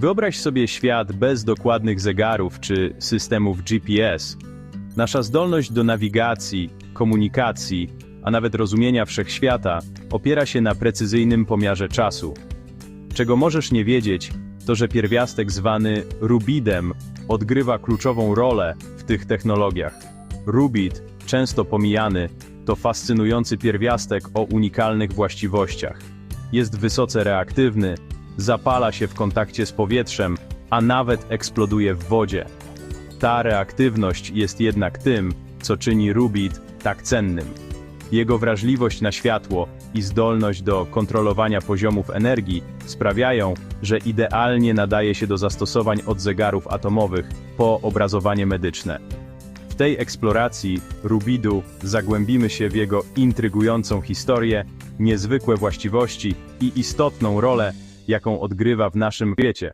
Wyobraź sobie świat bez dokładnych zegarów czy systemów GPS. Nasza zdolność do nawigacji, komunikacji, a nawet rozumienia wszechświata opiera się na precyzyjnym pomiarze czasu. Czego możesz nie wiedzieć, to że pierwiastek zwany rubidem odgrywa kluczową rolę w tych technologiach. Rubid, często pomijany, to fascynujący pierwiastek o unikalnych właściwościach. Jest wysoce reaktywny, zapala się w kontakcie z powietrzem, a nawet eksploduje w wodzie. Ta reaktywność jest jednak tym, co czyni rubid tak cennym. Jego wrażliwość na światło i zdolność do kontrolowania poziomów energii sprawiają, że idealnie nadaje się do zastosowań od zegarów atomowych po obrazowanie medyczne. W tej eksploracji rubidu zagłębimy się w jego intrygującą historię, niezwykłe właściwości i istotną rolę, jaką odgrywa w naszym świecie.